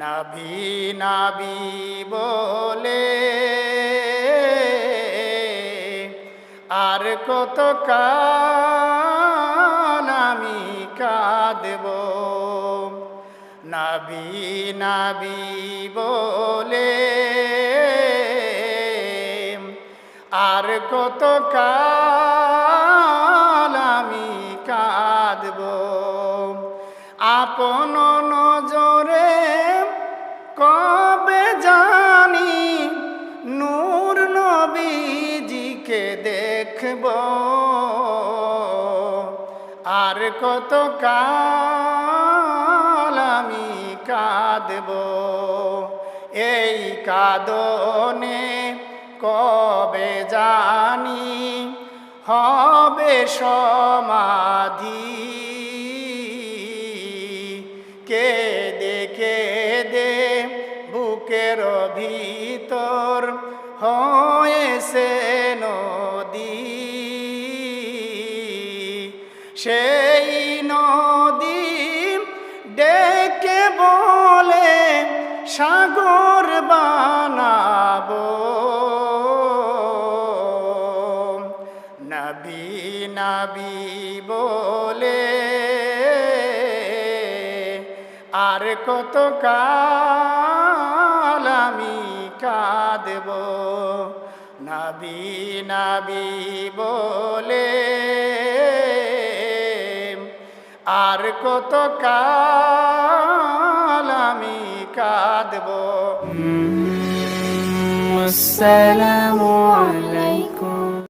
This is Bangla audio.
নাবি নাবি বলে, আর কত আমি কাঁদব? নাবি নাবি বলে, আর কত আমি কাঁদব? আপন নজরে কবে জানি নূর নবীজিকে দেখব? আর কত কাল আমি কাঁদব? এই কাদনে কবে জানি হবে সমাধি? কে বুকের ভিতর হয়েছে নদী। সেই নদী ডেকে বলে, সাগর বানাবো। নবী নবী বলে, আর কত আমি কাঁদেব নাবি নাবি বলে আর কত কাল আমি কাঁদব? আসসালামু আলাইকুম।